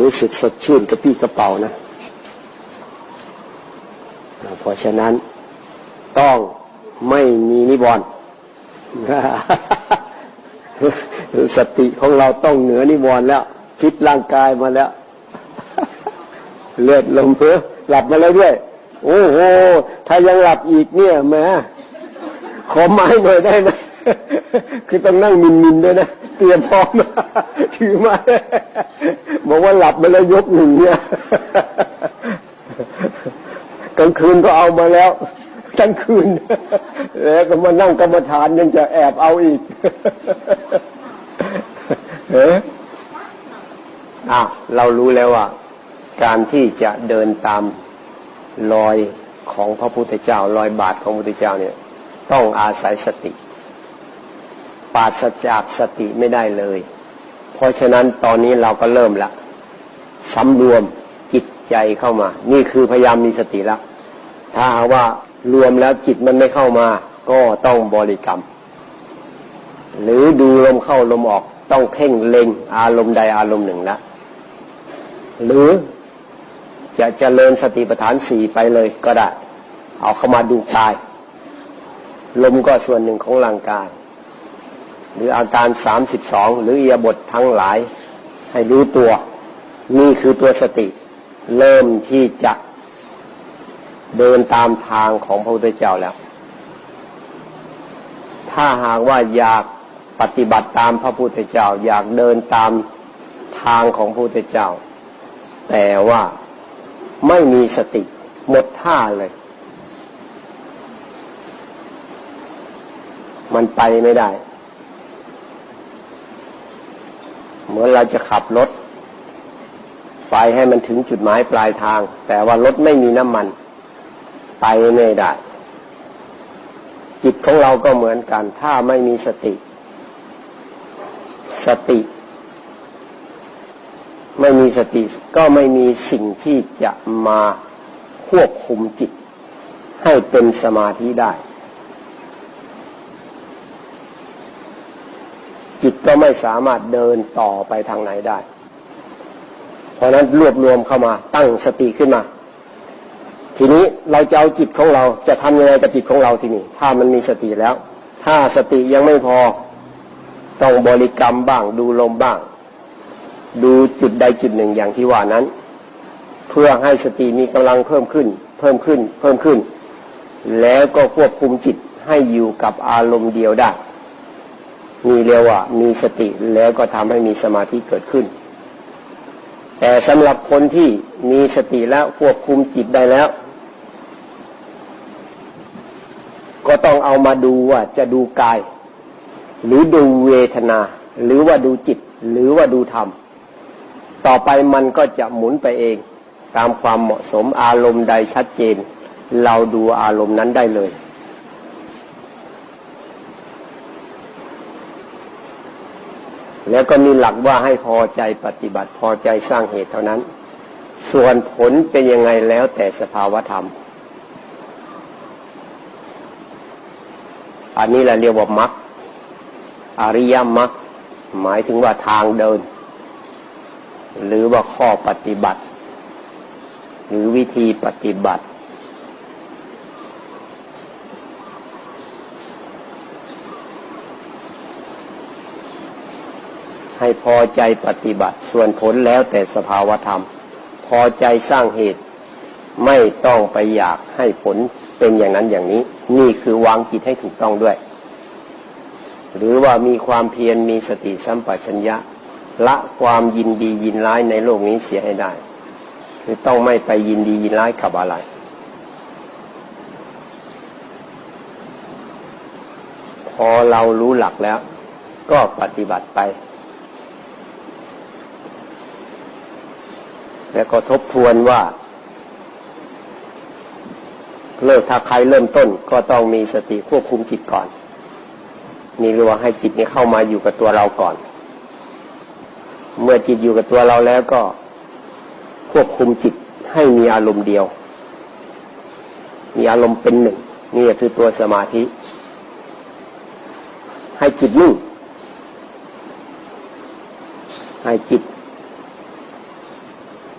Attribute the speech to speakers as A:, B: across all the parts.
A: รู้สึกสดชื่นกระปี้กระเป๋านะ เพราะฉะนั้นต้องไม่มีนิวรณ์สติของเราต้องเหนือนิวรณ์แล้วคิดร่างกายมาแล้ว เลือดลมเพื่อหลับมาแล้วด้วย โอ้โห ถ้ายังหลับอีกเนี่ยแหมขอไม้หน่อยได้ไหมคือต้องนั่งมินมินด้วยนะ เตรียมพร้อมถือไม้ บอกว่าหลับมาแล้วยกหนึ่งเนี่ยกลางคืนก็เอามาแล้วทั้งคืน แล้วก็มานั่งกรรมฐานยังจะแอบเอาอีกเอออะเรารู้แล้วว่า การที่จะเดินตามรอยของพระพุทธเจ้ารอยบาทของพระพุทธเจ้าเนี่ย ต้องอาศัยสติ ปราศจากสติไม่ได้เลย เพราะฉะนั้นตอนนี้เราก็เริ่มละสำรวมจิตใจเข้ามา นี่คือพยายามมีสติล้วถ้าหากว่ารวมแล้วจิตมันไม่เข้ามา ก็ต้องบริกรรม หรือดูลมเข้าลมออกต้องเพ่งเล็งอารมณ์ใดอารมณ์หนึ่งละหรือจะเจริญสติปัฏฐานสี่ไปเลยก็ได้ เอาเข้ามาดูกาย ลมก็ส่วนหนึ่งของร่างกาย หรืออาการสามสิบสองหรือเอียบททั้งหลาย ให้รู้ตัว นี่คือตัวสติ เริ่มที่จะเดินตามทางของพระพุทธเจ้าแล้ว ถ้าหากว่าอยากปฏิบัติตามพระพุทธเจ้า อยากเดินตามทางของพระพุทธเจ้า แต่ว่าไม่มีสติ หมดท่าเลย มันไปไม่ได้ เหมือนเราจะขับรถ ไปให้มันถึงจุดหมายปลายทาง แต่ว่ารถไม่มีน้ำมัน ไปไม่ได้ จิตของเราก็เหมือนกัน ถ้าไม่มีสติ สติ ไม่มีสติก็ไม่มีสิ่งที่จะมาควบคุมจิต ให้เป็นสมาธิได้ จิตก็ไม่สามารถเดินต่อไปทางไหนได้ เพราะนั้นรวบรวมเข้ามาตั้งสติขึ้นมา ทีนี้เราจะเอาจิตของเราจะทำยังไงกับจิตของเราทีนี้ ถ้ามันมีสติแล้ว ถ้าสติยังไม่พอต้องบริกรรมบ้าง ดูลมบ้าง ดูจุดใดจุดหนึ่งอย่างที่ว่านั้น เพื่อให้สติมีกำลังเพิ่มขึ้น เพิ่มขึ้น เพิ่มขึ้น แล้วก็ควบคุมจิตให้อยู่กับอารมณ์เดียวได้ มีเรียกว่ามีสติแล้วก็ทำให้มีสมาธิเกิดขึ้น แต่สำหรับคนที่มีสติแล้วควบคุมจิตได้แล้ว ก็ต้องเอามาดูว่าจะดูกาย หรือดูเวทนา หรือว่าดูจิต หรือว่าดูธรรม ต่อไปมันก็จะหมุนไปเอง ตามความเหมาะสมอารมณ์ใดชัดเจน เราดูอารมณ์นั้นได้เลย แล้วก็มีหลักว่าให้พอใจปฏิบัติพอใจสร้างเหตุเท่านั้น ส่วนผลเป็นยังไงแล้วแต่สภาวธรรม อันนี้แหละเรียกว่ามัคอริยมรรคหมายถึงว่าทางเดิน หรือว่าข้อปฏิบัติ หรือวิธีปฏิบัติ ให้พอใจปฏิบัติ ส่วนผลแล้วแต่สภาวธรรม พอใจสร้างเหตุ ไม่ต้องไปอยากให้ผลเป็นอย่างนั้นอย่างนี้ นี่คือวางจิตให้ถูกต้องด้วย หรือว่ามีความเพียรมีสติสัมปชัญญะ ละความยินดียินร้ายในโลกนี้เสียให้ได้ คือต้องไม่ไปยินดียินร้ายกับอะไรพอเรารู้หลักแล้ว ก็ปฏิบัติไป แล้วก็ทบทวนว่า เลิกถ้าใครเริ่มต้นก็ต้องมีสติควบคุมจิตก่อนมีรัวให้จิตนี้เข้ามาอยู่กับตัวเราก่อน เมื่อจิตอยู่กับตัวเราแล้วก็ควบคุมจิตให้มีอารมณ์เดียว มีอารมณ์เป็นหนึ่งนี่คือตัวสมาธิ ให้จิตนิ่งให้จิต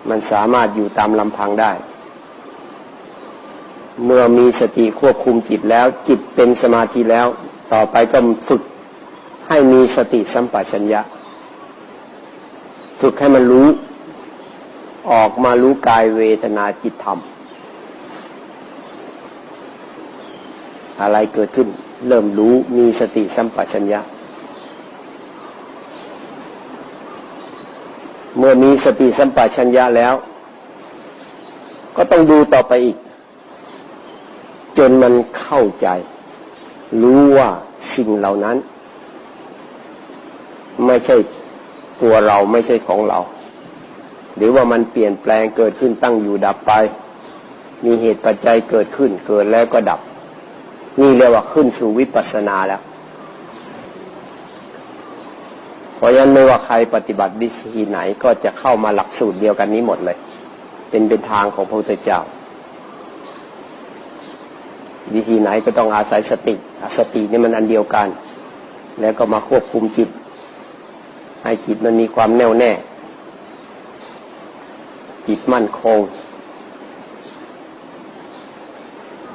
A: มันสามารถอยู่ตามลำพังได้ เมื่อมีสติควบคุมจิตแล้ว จิตเป็นสมาธิแล้ว ต่อไปก็ฝึกให้มีสติสัมปชัญญะ ฝึกให้มันรู้ ออกมารู้กายเวทนาจิตธรรม อะไรเกิดขึ้น เริ่มรู้มีสติสัมปชัญญะ เมื่อมีสติสัมปชัญญะแล้ว ก็ต้องดูต่อไปอีก จนมันเข้าใจ รู้ว่าสิ่งเหล่านั้น ไม่ใช่ตัวเราไม่ใช่ของเรา หรือว่ามันเปลี่ยนแปลงเกิดขึ้นตั้งอยู่ดับไป มีเหตุปัจจัยเกิดขึ้น เกิดแล้วก็ดับ นี่เรียกว่าขึ้นสู่วิปัสสนาแล้ว เพราะฉะนั้นไม่ว่าใครปฏิบัติวิธีไหนก็จะเข้ามาหลักสูตรเดียวกันนี้หมดเลย เป็นเป็นทางของพระพุทธเจ้า วิธีไหนก็ต้องอาศัยสติสตินี่มันอันเดียวกัน แล้วก็มาควบคุมจิต ให้จิตมันมีความแน่วแน่ จิตมั่นคง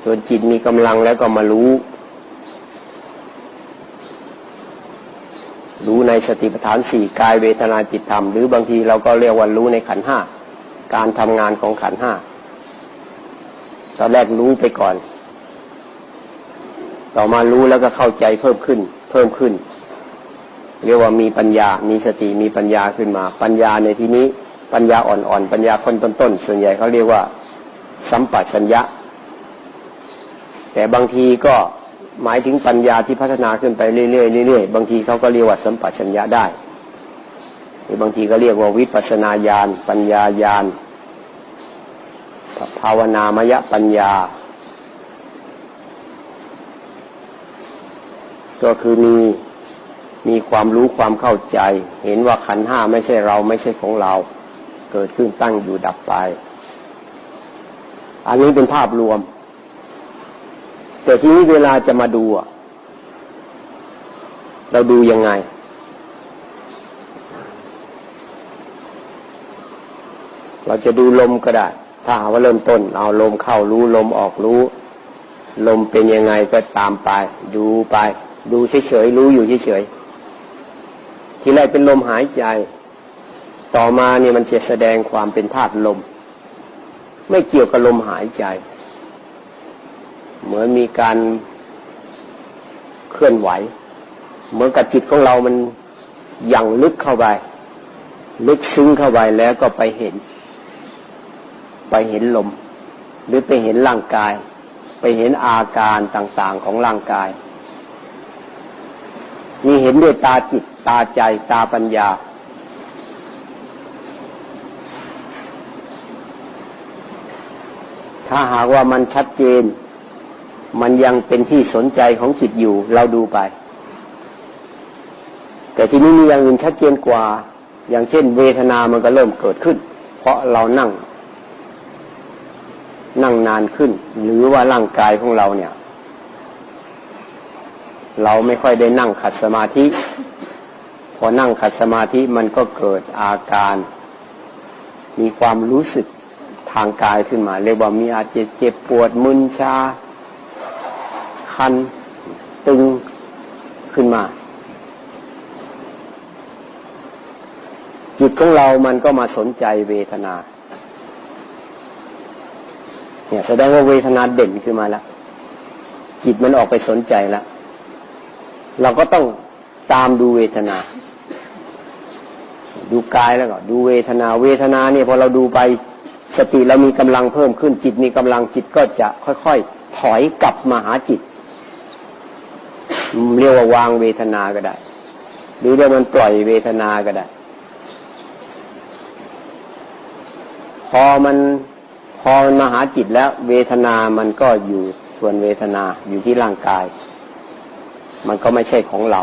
A: จนจิตมีกำลังแล้วก็มารู้ รู้ในสติปัฏฐานสี่กายเวทนาจิตธรรม หรือบางทีเราก็เรียกว่ารู้ในขันห้าการทำงานของขันห้าตอนแรกรู้ไปก่อน ต่อมารู้แล้วก็เข้าใจเพิ่มขึ้น เพิ่มขึ้น เรียกว่ามีปัญญา มีสติมีปัญญาขึ้นมา ปัญญาในที่นี้ปัญญาอ่อนๆปัญญาคนต้นๆส่วนใหญ่เขาเรียกว่า สัมปชัญญะ แต่บางทีก็ หมายถึงปัญญาที่พัฒนาขึ้นไปเรื่อยๆเรื่อยๆบางทีเขาก็เรียกว่าสัมปชัญญะได้ หรือบางทีก็เรียกว่าวิปัสนาญาณปัญญาญาณภาวนามยปัญญา ก็คือมีมีความรู้ความเข้าใจ เห็นว่าขันห้าไม่ใช่เราไม่ใช่ของเรา เกิดขึ้นตั้งอยู่ดับไป อันนี้เป็นภาพรวม แต่ทีนี้เวลาจะมาดูอะเราดูยังไง เราจะดูลมก็ได้ ถ้าหาว่าเริ่มต้น เอาลมเข้ารู้ลมออกรู้ ลมเป็นยังไงก็ตามไป ดูไป ดูเฉยๆรู้อยู่เฉยๆทีแรกเป็นลมหายใจ ต่อมาเนี่ยมันจะแสดงความเป็นธาตุลม ไม่เกี่ยวกับลมหายใจ เหมือนมีการเคลื่อนไหว เหมือนกับจิตของเรามันยังลึกเข้าไป ลึกซึ้งเข้าไปแล้วก็ไปเห็น ไปเห็นลม หรือไปเห็นร่างกาย ไปเห็นอาการต่างๆของร่างกายมีเห็นด้วยตาจิตตาใจตาปัญญาถ้าหากว่ามันชัดเจน มันยังเป็นที่สนใจของจิตอยู่ เราดูไป แต่ที่นี้มีอย่างอื่นชัดเจนกว่า อย่างเช่น เวทนามันก็เริ่มเกิดขึ้น เพราะเรานั่ง นั่งนานขึ้น หรือว่าร่างกายของเราเนี่ย เราไม่ค่อยได้นั่งขัดสมาธิ พอนั่งขัดสมาธิมันก็เกิดอาการ มีความรู้สึกทางกายขึ้นมา เรียกว่ามีอาจจะเจ็บปวดมึนชา คันตึงขึ้นมา จิตของเรามันก็มาสนใจเวทนา เนี่ยแสดงว่าเวทนาเด่นขึ้นมาแล้ว จิตมันออกไปสนใจแล้ว เราก็ต้องตามดูเวทนา ดูกายแล้วก็ดูเวทนา เวทนาเนี่ยพอเราดูไปสติเรามีกำลังเพิ่มขึ้นจิตมีกำลังจิตก็จะค่อย ๆ ถอยกลับมาหาจิต เรียกว่าวางเวทนาก็ได้ หรือเรียกมันปล่อยเวทนาก็ได้ พอมันพอมันมาหาจิตแล้ว เวทนามันก็อยู่ส่วนเวทนาอยู่ที่ร่างกาย มันก็ไม่ใช่ของเรา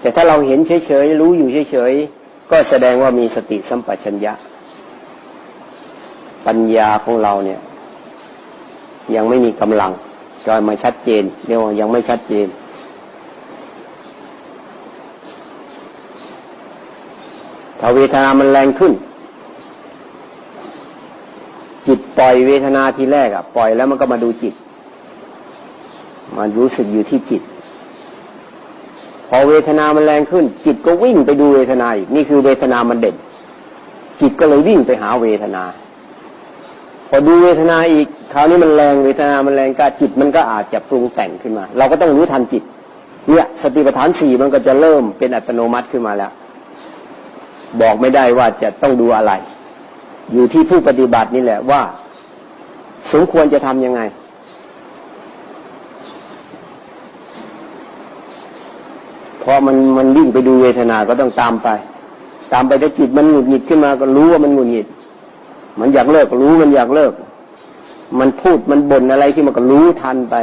A: แต่ถ้าเราเห็นเฉยๆรู้อยู่เฉยๆก็แสดงว่ามีสติสัมปชัญญะ ปัญญาของเราเนี่ย ยังไม่มีกำลัง จอยมาชัดเจนเรียกว่ายังไม่ชัดเจน ถ้าเวทนามันแรงขึ้น จิตปล่อยเวทนาทีแรกอะปล่อยแล้วมันก็มาดูจิต มันรู้สึกอยู่ที่จิต พอเวทนามันแรงขึ้น จิตก็วิ่งไปดูเวทนาอีกนี่คือเวทนามันเด่นจิตก็เลยวิ่งไปหาเวทนา พอดูเวทนาอีก คราวนี้มันแรงเวทนา มันแรงก็จิตมันก็อาจจะปรุงแต่งขึ้นมา เราก็ต้องรู้ทันจิต เนี่ยสติปัฏฐานสี่มันก็จะเริ่มเป็นอัตโนมัติขึ้นมาแล้ว บอกไม่ได้ว่าจะต้องดูอะไร อยู่ที่ผู้ปฏิบัตินี่แหละว่า สมควรจะทำยังไงพอมันมันวิ่งไปดูเวทนาก็ต้องตามไป ตามไปถ้าจิตมันหงุดหงิดขึ้นมาก็รู้ว่ามันหงุดหงิด มันอยากเลิกก็รู้มันอยากเลิก มันพูดมันบ่นอะไรที่มันก็รู้ทันไป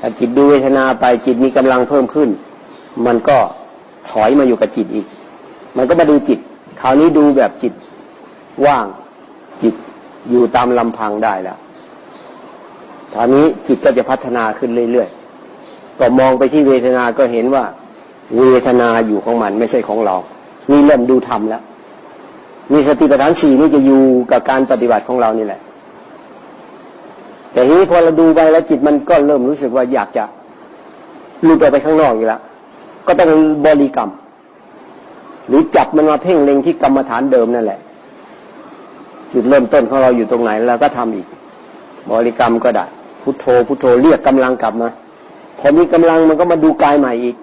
A: ถ้าจิตดูเวทนาไปจิตมีกำลังเพิ่มขึ้น มันก็ถอยมาอยู่กับจิตอีก มันก็มาดูจิต คราวนี้ดูแบบจิตว่าง จิตอยู่ตามลำพังได้แล้วคราวนี้จิตก็จะพัฒนาขึ้นเรื่อยๆก็มองไปที่เวทนาก็เห็นว่า เวทนาอยู่ของมันไม่ใช่ของเรา นี่เริ่มดูธรรมแล้ว มีสติปัฏฐานสี่นี่จะอยู่กับการปฏิบัติของเรานี่แหละ แต่ทีนี้พอเราดูไปแล้วจิตมันก็เริ่มรู้สึกว่าอยากจะลุดออกไปข้างนอกอยู่แล้วก็ต้องบริกรรม หรือจับมันมาเพ่งเล็งที่กรรมฐานเดิมนั่นแหละ จุดเริ่มต้นของเราอยู่ตรงไหนเราก็ทำอีก บริกรรมก็ได้พุทโธพุทโธเรียกกำลังกลับมาพอมีกำลังมันก็มาดูกายใหม่อีก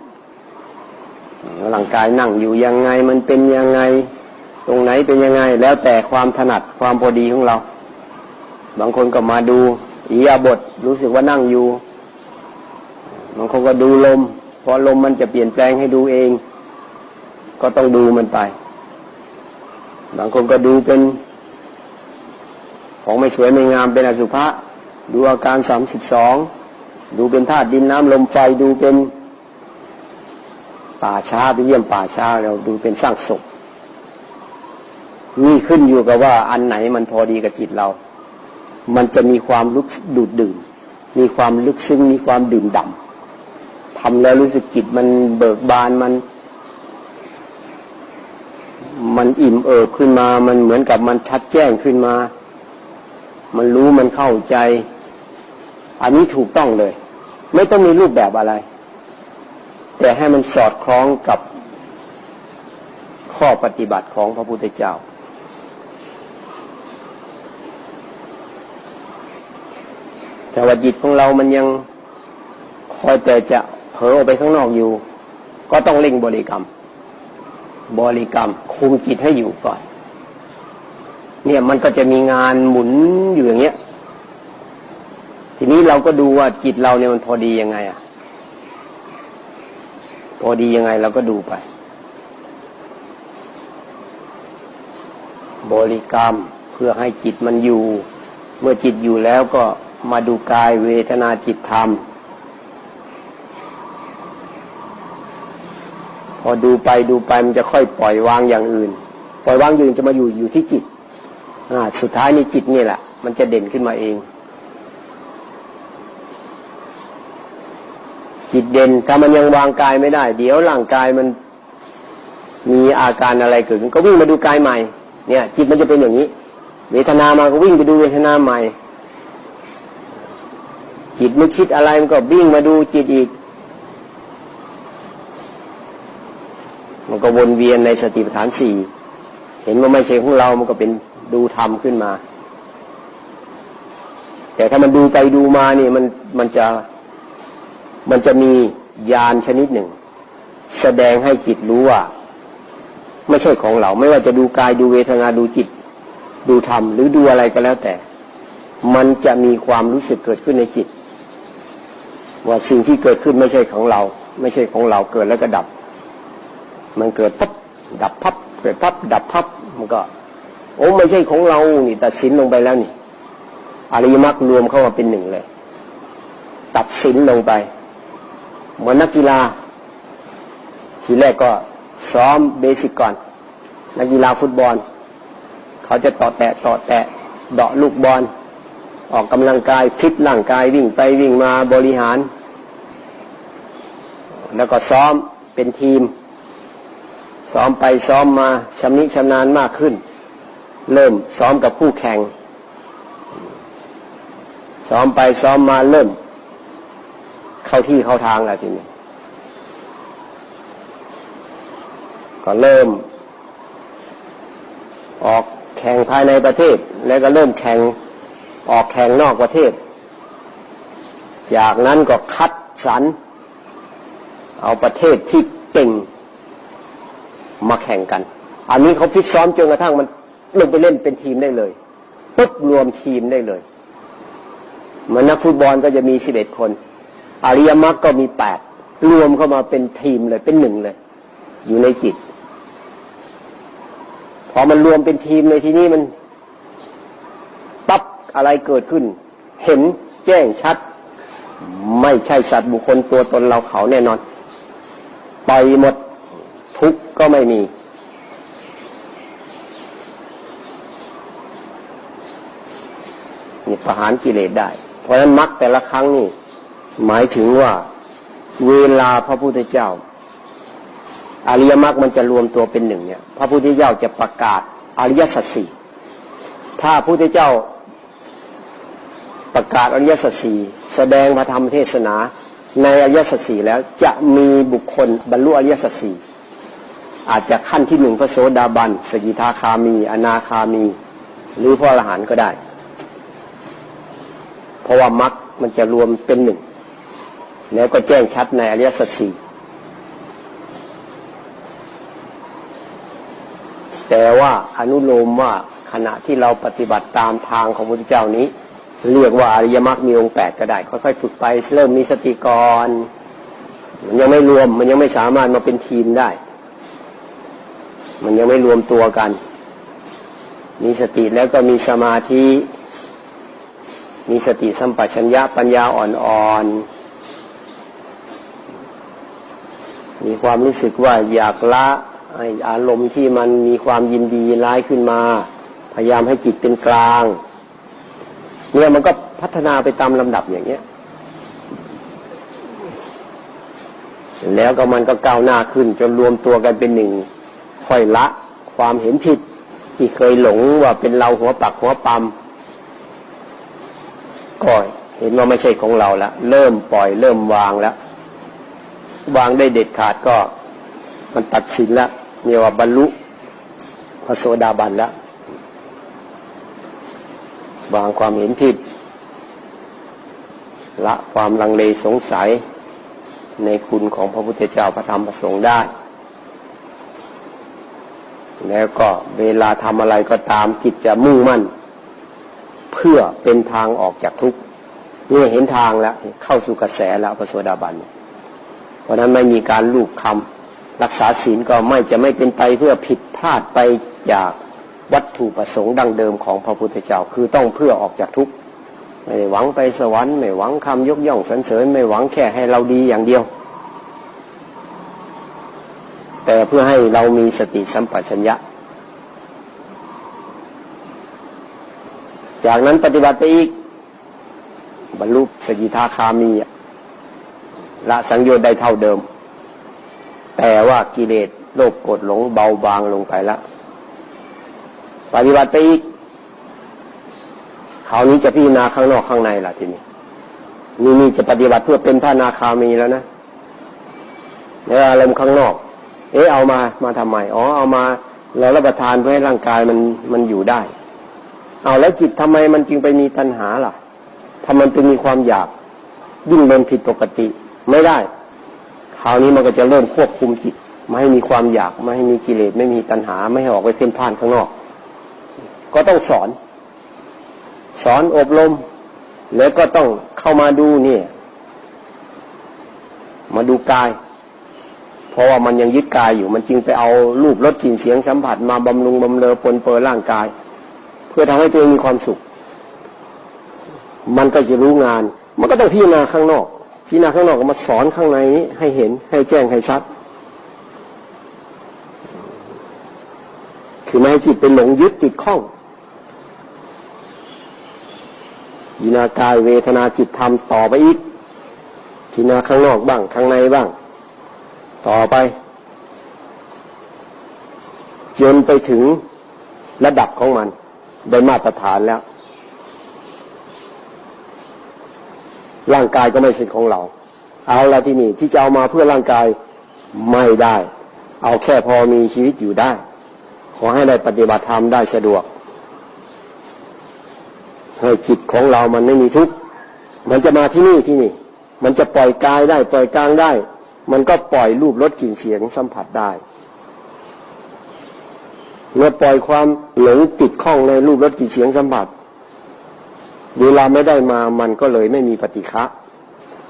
A: ร่างกายนั่งอยู่ยังไงมันเป็นยังไง ตรงไหนเป็นยังไง แล้วแต่ความถนัดความพอดีของเรา บางคนก็มาดูอิยาบทรู้สึกว่านั่งอยู่ บางคนก็ดูลมเพอลมมันจะเปลี่ยนแปลงให้ดูเอง ก็ต้องดูมันไป บางคนก็ดูเป็น ของไม่สวยไม่งามเป็นอสุภะดูอาการสามสิบสองดูเป็นธาตุดินน้ำลมไฟดูเป็นป่าช้าไปเยี่ยมป่าช้าเราดูเป็นสร้างศพ นี่ขึ้นอยู่กับว่าอันไหนมันพอดีกับจิตเรา มันจะมีความลึกดูดดื่ม มีความลึกซึ้ง มีความดื่มด่ำทำแล้วรู้สึกจิตมันเบิกบานมัน มันอิ่มเอิบขึ้นมา มันเหมือนกับมันชัดแจ้งขึ้นมา มันรู้มันเข้าใจ อันนี้ถูกต้องเลย ไม่ต้องมีรูปแบบอะไร แต่ให้มันสอดคล้องกับข้อปฏิบัติของพระพุทธเจ้า แต่ว่าจิตของเรามันยังคอยแต่จะเผลอออกไปข้างนอกอยู่ ก็ต้องเล่งบริกรรม บริกรรม คุมจิตให้อยู่ก่อน เนี่ยมันก็จะมีงานหมุนอยู่อย่างเงี้ย ทีนี้เราก็ดูว่าจิตเราเนี่ยมันพอดียังไงอะพอดียังไงเราก็ดูไป บริกรรมเพื่อให้จิตมันอยู่ เมื่อจิตอยู่แล้วก็ มาดูกายเวทนาจิตธรรม พอดูไปดูไปมันจะค่อยปล่อยวางอย่างอื่น ปล่อยวางอย่างอื่นจะมาอยู่อยู่ที่จิตสุดท้ายในจิตนี่แหละ มันจะเด่นขึ้นมาเอง จิตเด่นถ้ามันยังวางกายไม่ได้ เดี๋ยวร่างกายมันมีอาการอะไรเกิดขึ้นก็วิ่งมาดูกายใหม่เนี่ย จิตมันจะเป็นอย่างนี้ เวทนามาก็วิ่งไปดูเวทนาใหม่ จิตไม่คิดอะไรมันก็วิ่งมาดูจิตอีก มันก็วนเวียนในสติปัฏฐานสี่เห็นว่าไม่ใช่ของเรา มันก็เป็นดูธรรมขึ้นมา แต่ถ้ามันดูไปดูมานี่มันมันจะมันจะมียานชนิดหนึ่ง แสดงให้จิตรู้ว่า ไม่ใช่ของเรา ไม่ว่าจะดูกายดูเวทนาดูจิต ดูธรรมหรือดูอะไรก็แล้วแต่ มันจะมีความรู้สึกเกิดขึ้นในจิต ว่าสิ่งที่เกิดขึ้นไม่ใช่ของเรา ไม่ใช่ของเราเกิดแล้วก็ดับ มันเกิดพับดับพับเกิดพับดับพับมันก็ โอ้ไม่ใช่ของเรานี่ตัดสินลงไปแล้วนี่อริยมรรครวมเข้ามาเป็นหนึ่งเลย ตัดสินลงไปเหมือนนักกีฬา ทีแรกก็ซ้อมเบสิกก่อน นักกีฬาฟุตบอล เขาจะต่อแตะต่อแตะเดาะลูกบอล ออกกำลังกายฟิตร่างกายวิ่งไปวิ่งมาบริหาร แล้วก็ซ้อมเป็นทีม ซ้อมไปซ้อมมาชำนิชำนาญมากขึ้น เริ่มซ้อมกับผู้แข่ง ซ้อมไปซ้อมมาเริ่ม เข้าที่เข้าทางแล้วทีนี้ก็เริ่ม ออกแข่งภายในประเทศ แล้วก็เริ่มแข่ง ออกแข่งนอกประเทศ จากนั้นก็คัดสรรเอาประเทศที่เก่งมาแข่งกัน อันนี้เขาฟิซ้อมจนกระทั่งมันลงไปเล่นเป็นทีมได้เลยปุ๊บรวมทีมได้เลยมือนนักฟุตบอลก็จะมีสิบเอ็ดคนอริยมรรคก็มีแปดรวมเข้ามาเป็นทีมเลยเป็นหนึ่งเลย อยู่ในจิต พอมันรวมเป็นทีมในที่นี้มัน อะไรเกิดขึ้น เห็นแจ้งชัด ไม่ใช่สัตว์บุคคลตัวตนเราเขาแน่นอนไปหมดทุกข์ก็ไม่มี นี่ประหารกิเลสได้ เพราะฉะนั้นมรรคแต่ละครั้งนี่ หมายถึงว่า เวลาพระพุทธเจ้า อริยมรรคมันจะรวมตัวเป็นหนึ่งเนี่ย พระพุทธเจ้าจะประกาศอริยสัจสี่ถ้าพระพุทธเจ้า ประกาศอริยสัจสี่แสดงพระธรรมเทศนาในอริยสัจสี่แล้วจะมีบุคคลบรรลุอริยสัจสี่อาจจะขั้นที่หนึ่งพระโสดาบัน สกิทาคามี อนาคามี หรือพระอรหันต์ก็ได้ เพราะว่ามรรคมันจะรวมเป็นหนึ่ง แล้วก็แจ้งชัดในอริยสัจสี่แต่ว่าอนุโลมว่าขณะที่เราปฏิบัติตามทางของพระพุทธเจ้านี้ เรียกว่าอริยมรรคมีองค์แปดก็ได้ ค่อยๆฝึกไป เริ่มมีสติก่อนมันยังไม่รวมมันยังไม่สามารถมาเป็นทีมได้ มันยังไม่รวมตัวกัน มีสติแล้วก็มีสมาธิ มีสติสัมปชัญญะปัญญาอ่อนๆ มีความรู้สึกว่าอยากละอารมณ์ที่มันมีความยินดีร้ายขึ้นมา พยายามให้จิตเป็นกลาง เนี่ยมันก็พัฒนาไปตามลำดับอย่างเงี้ย แล้วก็มันก็ก้าวหน้าขึ้น จนรวมตัวกันเป็นหนึ่งค่อยละความเห็นผิดที่เคยหลงว่าเป็นเราหัวปักหัวปั๊มก็เห็นว่าไม่ใช่ของเราแล้วเริ่มปล่อยเริ่มวางแล้ว วางได้เด็ดขาดก็ มันตัดสินแล้วเนี่ยว่าบรรลุพระโสดาบันแล้ว วางความเห็นผิด ละความลังเลสงสัยในคุณของพระพุทธเจ้าพระธรรมพระสงฆ์ได้ แล้วก็เวลาทำอะไรก็ตามจิตจะมุ่งมั่น เพื่อเป็นทางออกจากทุกข์นี่เห็นทางแล้ว เข้าสู่กระแสแล้วพระโสดาบัน เพราะนั้นไม่มีการลูกคำรักษาศีลก็ไม่จะไม่เป็นไปเพื่อผิดพลาดไปจาก วัตถุประสงค์ดังเดิมของพระพุทธเจ้าคือต้องเพื่อออกจากทุกข์ไม่หวังไปสวรรค์ไม่หวังคำยกย่องสรรเสริญไม่หวังแค่ให้เราดีอย่างเดียว แต่เพื่อให้เรามีสติสัมปชัญญะ จากนั้นปฏิบัติอีกบรรลุสกิทาคามีละสังโยชน์ได้เท่าเดิม แต่ว่ากิเลสโลภกดหลงเบาบางลงไปแล้ว ปฏิบัติไปอีกคราวนี้จะพิจารณาข้างนอกข้างในล่ะทีนี้นี่นี่จะปฏิบัติเพื่อเป็นพระนาคามีแล้วนะแล้วอารมณ์ข้างนอก เอ๊ะเอามามาทำไมอ๋อเอามาแล้วรับประทานเพื่อให้ร่างกายมันมันอยู่ได้ เอาแล้วจิตทำไมมันจึงไปมีตัณหาล่ะทำมันจึงมีความอยากยิ่งเป็นผิดปกติไม่ได้คราวนี้มันก็จะเริ่มควบคุมจิต ไม่ให้มีความอยาก ไม่ให้มีกิเลสไม่มีตัณหา ไม่ให้ออกไปเพ่นพ่านข้างนอก ก็ต้องสอน สอนอบรม แล้วก็ต้องเข้ามาดูเนี่ย มาดูกาย เพราะว่ามันยังยึดกายอยู่ มันจึงไปเอารูปรสกลิ่นเสียงสัมผัส มาบำรุงบำเรอปนเปื้อร่างกาย เพื่อทำให้ตัวเองมีความสุข มันก็จะรู้งาน มันก็ต้องพิจารณาข้างนอก พิจารณาข้างนอกก็มาสอนข้างในนี้ให้เห็นให้แจ้งให้ชัดคือไม่ให้จิตเป็นหลงยึดติดข้อง ยินากายเวทนาจิตธรรมต่อไปอีกพิจารณาข้างนอกบ้างข้างในบ้าง ต่อไป จนไปถึงระดับของมัน ได้มาตรฐานแล้ว ร่างกายก็ไม่ใช่ของเรา เอาละที่นี่ที่จะเอามาเพื่อร่างกายไม่ได้ เอาแค่พอมีชีวิตอยู่ได้ ขอให้ได้ปฏิบัติธรรมได้สะดวก ให้จิตของเรามันไม่มีทุกข์มันจะมาที่นี่ที่นี่ มันจะปล่อยกายได้ ปล่อยกลางได้ มันก็ปล่อยรูปรสกลิ่นเสียงสัมผัสได้เมื่อปล่อยความหลงติดข้องในรูปรสกลิ่นเสียงสัมผัสเวลาไม่ได้มามันก็เลยไม่มีปฏิฆะ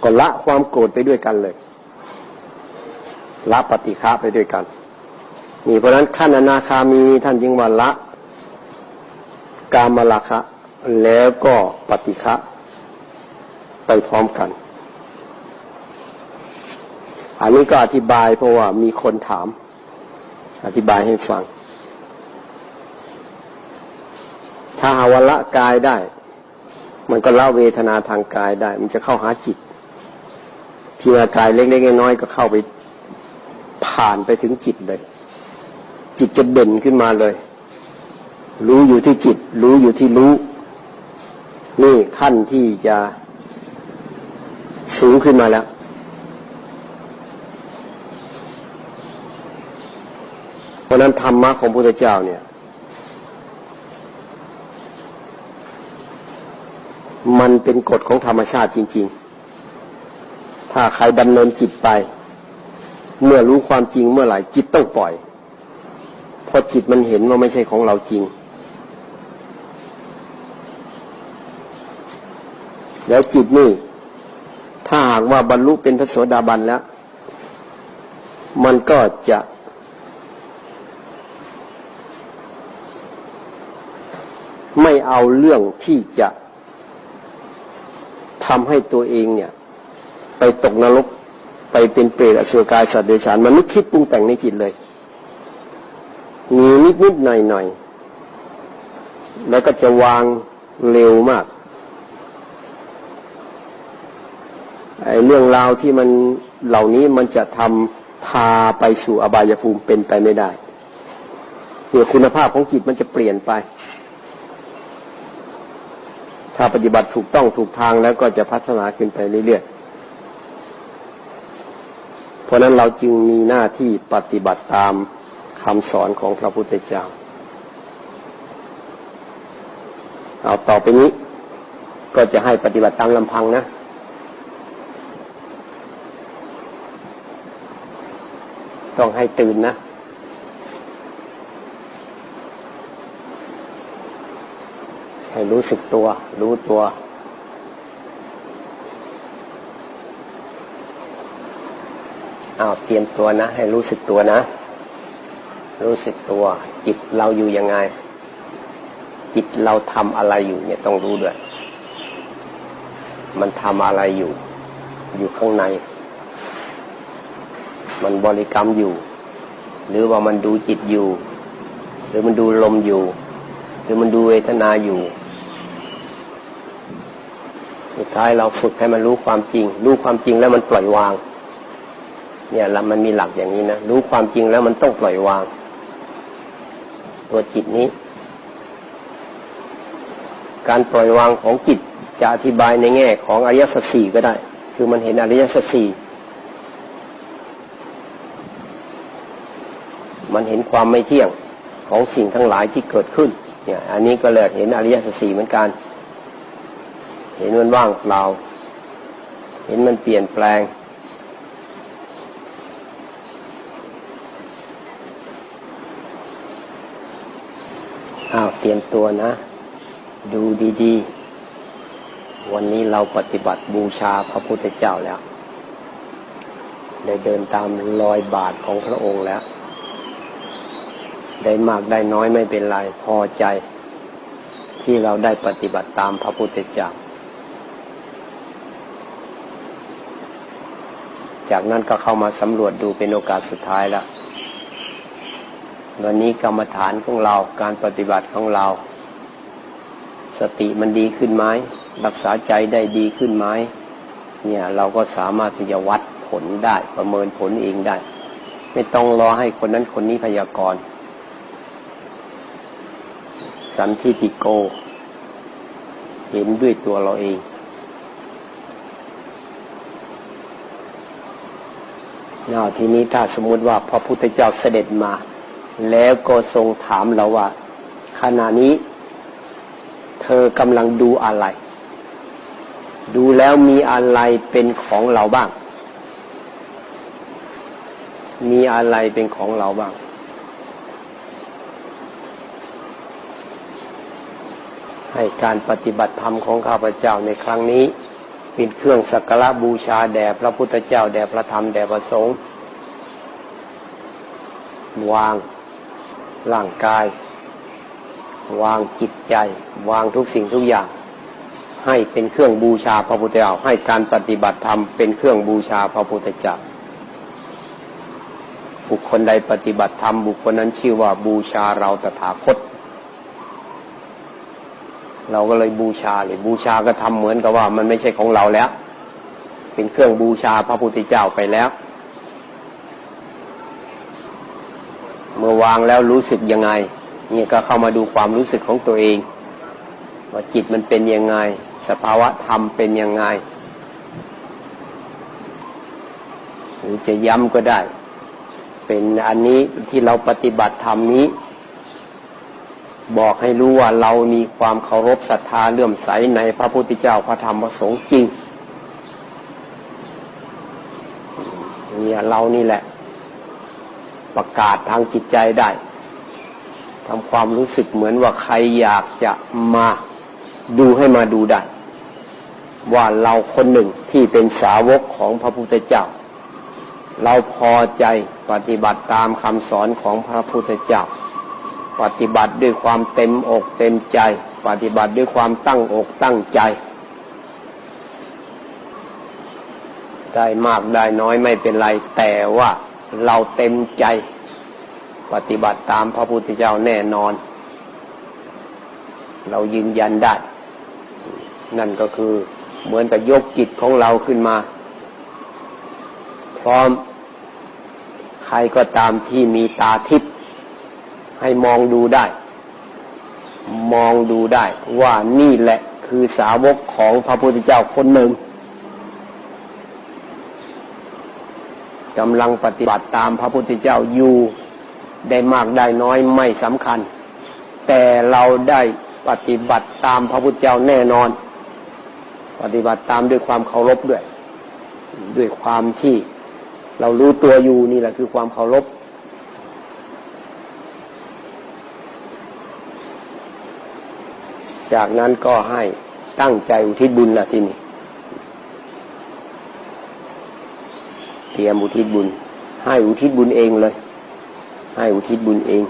A: ก็ละความโกรธไปด้วยกันเลย ละปฏิฆะไปด้วยกัน นี่เพราะนั้นขั้นอนาคามีท่านจึงว่าละ กามราคะ แล้วก็ปฏิฆะไปพร้อมกัน อันนี้ก็อธิบายเพราะว่ามีคนถาม อธิบายให้ฟัง ถ้าหาวละกายได้ มันก็ละเวทนาทางกายได้ มันจะเข้าหาจิตพิจารณากายเล็กๆน้อยๆก็เข้าไปผ่านไปถึงจิตเลย จิตจะเด่นขึ้นมาเลย รู้อยู่ที่จิต รู้อยู่ที่รู้ นี่ขั้นที่จะสูงขึ้นมาแล้ว เพราะนั้นธรรมะของพระพุทธเจ้าเนี่ย มันเป็นกฎของธรรมชาติจริง ๆ ถ้าใครดำเนินจิตไป เมื่อรู้ความจริงเมื่อไหร่จิตต้องปล่อยพอจิตมันเห็นว่าไม่ใช่ของเราจริง แล้วจิตนี่ถ้าหากว่าบรรลุเป็นพระโสดาบันแล้ว มันก็จะไม่เอาเรื่องที่จะทำให้ตัวเองเนี่ย ไปตกนรกไปเป็นเปรตอสุรกายสัตว์เดรัจฉานมันไม่คิดปรุงแต่งในจิตเลย มีนิดนิดหน่อยหน่อยแล้วก็จะวางเร็วมากไอ้ เรื่องราวที่มันเหล่านี้มันจะทำพาไปสู่อบายภูมิเป็นไปไม่ได้เพื่อคุณภาพของจิตมันจะเปลี่ยนไป ถ้าปฏิบัติถูกต้องถูกทางแล้วก็จะพัฒนาขึ้นไปเรื่อยๆ เพราะนั้นเราจึงมีหน้าที่ปฏิบัติตามคำสอนของพระพุทธเจ้า เอาต่อไปนี้ก็จะให้ปฏิบัติตามลำพังนะ ต้องให้ตื่นนะ ให้รู้สึกตัว รู้ตัวอ้าวเตรียมตัวนะ ให้รู้สึกตัวนะ รู้สึกตัว จิตเราอยู่ยังไง จิตเราทำอะไรอยู่เนี่ยต้องรู้ด้วย มันทำอะไรอยู่ อยู่ข้างใน มันบริกรรมอยู่ หรือว่ามันดูจิตอยู่ หรือมันดูลมอยู่ หรือมันดูเวทนาอยู่ สุดท้ายเราฝึกให้มันรู้ความจริง รู้ความจริงแล้วมันปล่อยวาง เนี่ยแล้วมันมีหลักอย่างนี้นะรู้ความจริงแล้วมันต้องปล่อยวาง ตัวจิตนี้ การปล่อยวางของจิตจะอธิบายในแง่ของอริยสัจสี่ก็ได้ คือมันเห็นอริยสัจสี่ มันเห็นความไม่เที่ยงของสิ่งทั้งหลายที่เกิดขึ้น เนี่ย อันนี้ก็เลยเห็นอริยสัจสี่เหมือนกัน เห็นมันว่างเปล่า เห็นมันเปลี่ยนแปลง อ้าวเตรียมตัวนะ ดูดีๆ วันนี้เราปฏิบัติบูชาพระพุทธเจ้าแล้ว ได้เดินตามรอยบาทของพระองค์แล้ว ได้มากได้น้อยไม่เป็นไร พอใจ ที่เราได้ปฏิบัติตามพระพุทธเจ้าจากนั้นก็เข้ามาสำรวจดูเป็นโอกาสสุดท้ายแล้ววันนี้กรรมฐานของเราการปฏิบัติของเรา สติมันดีขึ้นไหมรักษาใจได้ดีขึ้นไหมเนี่ยเราก็สามารถที่จะวัดผลได้ประเมินผลเองได้ ไม่ต้องรอให้คนนั้นคนนี้พยากรณ์ สันทิติโก เห็นด้วยตัวเราเองนาทีนี้ถ้าสมมุติว่าพระพุทธเจ้าเสด็จมา แล้วก็ทรงถามเราว่า ขณะนี้ เธอกำลังดูอะไร ดูแล้วมีอะไรเป็นของเราบ้าง มีอะไรเป็นของเราบ้าง ให้การปฏิบัติธรรมของข้าพเจ้าในครั้งนี้ เป็นเครื่องสักการะบูชาแด่พระพุทธเจ้าแด่พระธรรมแด่พระสงฆ์วางร่างกาย วางจิตใจ วางทุกสิ่งทุกอย่าง ให้เป็นเครื่องบูชาพระพุทธเจ้า ให้การปฏิบัติธรรมเป็นเครื่องบูชาพระพุทธเจ้าบุคคลใดปฏิบัติธรรมบุคคลนั้นชื่อว่าบูชาเราตถาคต เราก็เลยบูชาเลยบูชาก็ทำเหมือนกับว่ามันไม่ใช่ของเราแล้ว เป็นเครื่องบูชาพระพุทธเจ้าไปแล้ว เมื่อวางแล้วรู้สึกยังไงนี่ก็เข้ามาดูความรู้สึกของตัวเอง ว่าจิตมันเป็นยังไง สภาวะธรรมเป็นยังไง หรือจะย้ำก็ได้ เป็นอันนี้ที่เราปฏิบัติธรรมนี้ บอกให้รู้ว่าเรามีความเคารพศรัทธาเลื่อมใสในพระพุทธเจ้าพระธรรมพระสงฆ์จริงเนี่ยเรานี่แหละ ประกาศทางจิตใจได้ทำความรู้สึกเหมือนว่าใครอยากจะมาดูให้มาดูได้ ว่าเราคนหนึ่งที่เป็นสาวกของพระพุทธเจ้า เราพอใจปฏิบัติตามคำสอนของพระพุทธเจ้า ปฏิบัติด้วยความเต็มอกเต็มใจ ปฏิบัติด้วยความตั้งอกตั้งใจ ได้มากได้น้อยไม่เป็นไร แต่ว่าเราเต็มใจ ปฏิบัติตามพระพุทธเจ้าแน่นอน เรายืนยันได้ นั่นก็คือเหมือนกับยกจิตของเราขึ้นมา พร้อมใครก็ตามที่มีตาทิพย์ ให้มองดูได้ มองดูได้ ว่านี่แหละคือสาวกของพระพุทธเจ้าคนหนึ่งกำลังปฏิบัติตามพระพุทธเจ้าอยู่ได้มากได้น้อยไม่สำคัญ แต่เราได้ปฏิบัติตามพระพุทธเจ้าแน่นอน ปฏิบัติตามด้วยความเคารพด้วย ด้วยความที่เรารู้ตัวอยู่นี่แหละคือความเคารพ จากนั้นก็ให้ตั้งใจอุทิศบุญละที่นี่เตรียมอุทิศบุญ ให้อุทิศบุญเองเลย ให้อุทิศบุญเอง